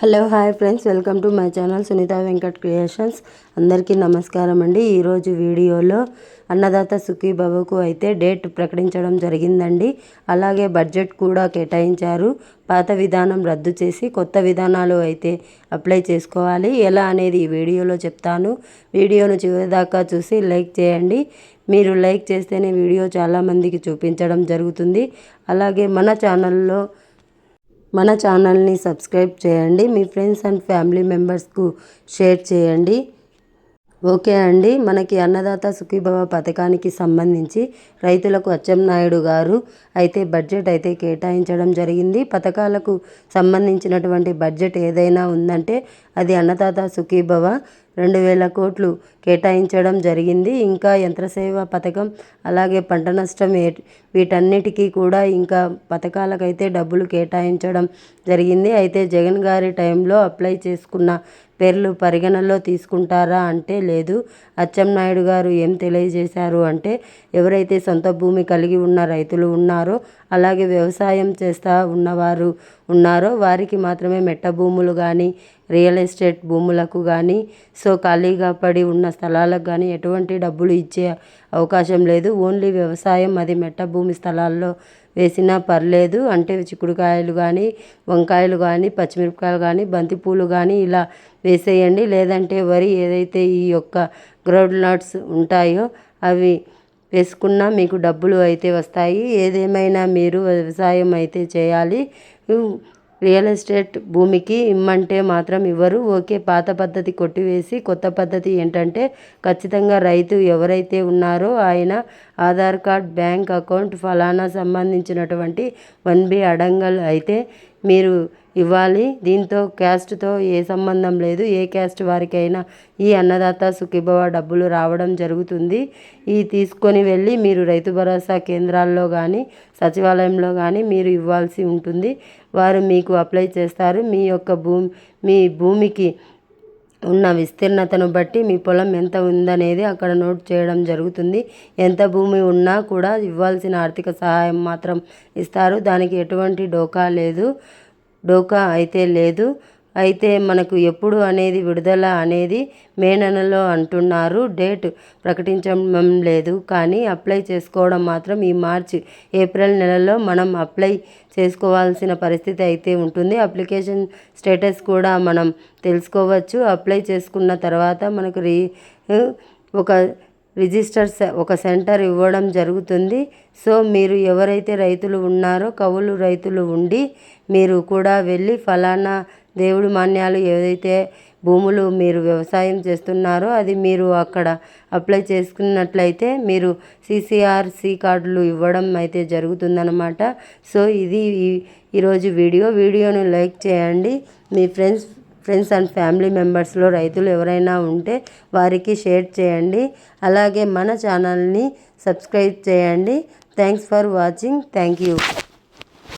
Hello hi friends. Welcome to my channel Sunitha Venkat creations. అందరికీ నమస్కారం అండి. ఈరోజు వీడియోలో అన్నదాత సుఖీబాబుకు అయితే డేట్ ప్రకటించడం జరిగిందండి. అలాగే బడ్జెట్ కూడా కేటాయించారు. పాత విధానం రద్దు చేసి కొత్త విధానాలు అయితే అప్లై చేసుకోవాలి. ఎలా అనేది ఈ వీడియోలో చెప్తాను. వీడియోను చివరిదాకా చూసి లైక్ చేయండి. మీరు లైక్ చేస్తేనే వీడియో చాలామందికి చూపించడం జరుగుతుంది. అలాగే మన ఛానల్లో మన ఛానల్ని సబ్స్క్రైబ్ చేయండి మీ ఫ్రెండ్స్ అండ్ ఫ్యామిలీ మెంబర్స్కు షేర్ చేయండి. ఓకే అండి మనకి అన్నదాత సుఖీభవ పథకానికి సంబంధించి రైతులకు అచ్చెన్నాయుడు గారు అయితే బడ్జెట్ అయితే కేటాయించడం జరిగింది. పథకాలకు సంబంధించినటువంటి బడ్జెట్ ఏదైనా ఉందంటే అది అన్నదాత సుఖీభవ రెండు వేల కోట్లు కేటాయించడం జరిగింది. ఇంకా యంత్రసేవ పథకం అలాగే పంట నష్టం వీటన్నిటికీ కూడా ఇంకా పథకాలకైతే డబ్బులు కేటాయించడం జరిగింది. అయితే జగన్ గారి టైంలో అప్లై చేసుకున్న పేర్లు పరిగణనలో తీసుకుంటారా అంటే లేదు. అచ్చెన్నాయుడు గారు ఏం తెలియజేశారు అంటే ఎవరైతే సొంత భూమి కలిగి ఉన్న రైతులు ఉన్నారో అలాగే వ్యవసాయం చేస్తూ ఉన్నవారు ఉన్నారో వారికి మాత్రమే మెట్ట భూములు కానీ రియల్ ఎస్టేట్ భూములకు కానీ సో ఖాళీగా పడి ఉన్న స్థలాలకు కానీ ఎటువంటి డబ్బులు ఇచ్చే అవకాశం లేదు. ఓన్లీ వ్యవసాయం అది మెట్ట భూమి స్థలాల్లో వేసినా పర్లేదు. అంటే చిక్కుడుకాయలు కానీ వంకాయలు కానీ పచ్చిమిరపకాయలు కానీ బంతిపూలు కానీ ఇలా వేసేయండి. లేదంటే వరి ఏదైతే ఈ యొక్క గ్రౌండ్ నట్స్ ఉంటాయో అవి వేసుకున్నా మీకు డబ్బులు అయితే వస్తాయి. ఏదేమైనా మీరు వ్యవసాయం అయితే చేయాలి. రియల్ ఎస్టేట్ భూమికి ఇమ్మంటే మాత్రం ఇవ్వరు. ఓకే పాత పద్ధతి కొట్టివేసి కొత్త పద్ధతి ఏంటంటే ఖచ్చితంగా రైతు ఎవరైతే ఉన్నారో ఆయన ఆధార్ కార్డ్ బ్యాంక్ అకౌంట్ ఫలానా సంబంధించినటువంటి వన్ బి అడంగల్ అయితే మీరు ఇవ్వాలి. దీంతో క్యాస్ట్తో ఏ సంబంధం లేదు. ఏ క్యాస్ట్ వారికైనా ఈ అన్నదాత సుఖీభవ డబ్బులు రావడం జరుగుతుంది. ఈ తీసుకొని వెళ్ళి మీరు రైతు భరోసా కేంద్రాల్లో కానీ సచివాలయంలో కానీ మీరు ఇవ్వాల్సి ఉంటుంది. వారు మీకు అప్లై చేస్తారు. మీ యొక్క భూమి మీ భూమికి ఉన్న విస్తీర్ణతను బట్టి మీ పొలం ఎంత ఉందనేది అక్కడ నోట్ చేయడం జరుగుతుంది. ఎంత భూమి ఉన్నా కూడా ఇవ్వాల్సిన ఆర్థిక సహాయం మాత్రం ఇస్తారు. దానికి ఎటువంటి డోకా లేదు. డోకా అయితే లేదు. అయితే మనకు ఎప్పుడు అనేది విడుదల అనేది మే నెలలో అంటున్నారు. డేట్ ప్రకటించడం లేదు. కానీ అప్లై చేసుకోవడం మాత్రం ఈ మార్చ్ ఏప్రిల్ నెలలో మనం అప్లై చేసుకోవాల్సిన పరిస్థితి అయితే ఉంటుంది. అప్లికేషన్ స్టేటస్ కూడా మనం తెలుసుకోవచ్చు. అప్లై చేసుకున్న తర్వాత మనకు రీ ఒక రిజిస్టర్ ఒక సెంటర్ ఇవ్వడం జరుగుతుంది. సో మీరు ఎవరైతే రైతులు ఉన్నారో కవులు రైతులు ఉండి మీరు కూడా వెళ్ళి ఫలానా దేవుడి మాన్యాలు ఏదైతే భూములు మీరు వ్యవసాయం చేస్తున్నారో అది మీరు అక్కడ అప్లై చేసుకున్నట్లయితే మీరు సిసిఆర్సి కార్డులు ఇవ్వడం అయితే జరుగుతుందన్నమాట. సో ఇది ఈరోజు వీడియో. వీడియోని లైక్ చేయండి. మీ ఫ్రెండ్స్ ఫ్రెండ్స్ అండ్ ఫ్యామిలీ మెంబర్స్లో రైతులు ఎవరైనా ఉంటే వారికి షేర్ చేయండి. అలాగే మన ఛానల్ని సబ్స్క్రైబ్ చేయండి. Thanks for watching. Thank you.